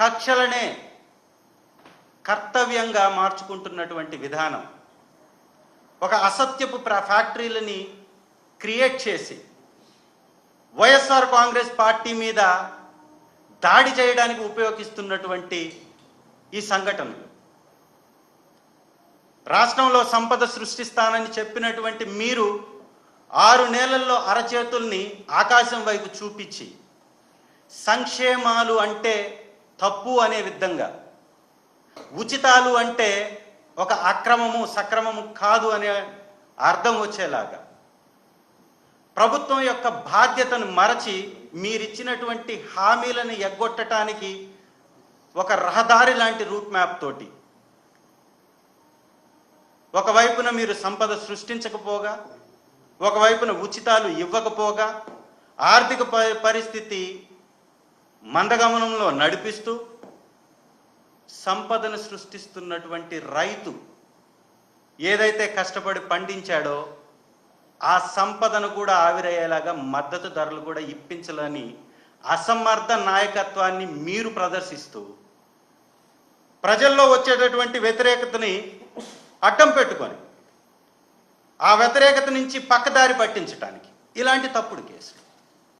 కక్షలనే కర్తవ్యంగా మార్చుకుంటున్నటువంటి విధానం. ఒక అసత్యపు ప్ర- ఫ్యాక్టరీలని క్రియేట్ చేసి వైఎస్ఆర్ కాంగ్రెస్ పార్టీ మీద దాడి చేయడానికి ఉపయోగిస్తున్నటువంటి ఈ సంఘటనలు. రాష్ట్రంలో సంపద సృష్టిస్తానని చెప్పినటువంటి మీరు ఆరు నెలల్లో అరచేతుల్ని ఆకాశం వైపు చూపించి సంక్షేమాలు అంటే తప్పు అనే విధంగా. ఉచితాలు అంటే ఒక అక్రమము సక్రమము కాదు అనే అర్థం వచ్చేలాగా. ప్రభుత్వం యొక్క బాధ్యతను మరచి మీరిచ్చినటువంటి హామీలను ఎగ్గొట్టడానికి ఒక రహదారి లాంటి రూట్ మ్యాప్ తోటి. ఒకవైపున మీరు సంపద సృష్టించకపోగా ఒకవైపున ఉచితాలు ఇవ్వకపోగా ఆర్థిక పరిస్థితి మందగమనంలో నడిపిస్తూ సంపదను సృష్టిస్తున్నటువంటి రైతు ఏదైతే కష్టపడి పండించాడో ఆ సంపదను కూడా ఆవిరయ్యేలాగా మద్దతు ధరలు కూడా ఇప్పించాలని అసమర్థ నాయకత్వాన్ని మీరు ప్రదర్శిస్తూ ప్రజల్లో వచ్చేటటువంటి వ్యతిరేకతని అడ్డం పెట్టుకొని ఆ వ్యతిరేకత నుంచి పక్కదారి పట్టించడానికి ఇలాంటి తప్పుడు కేసులు.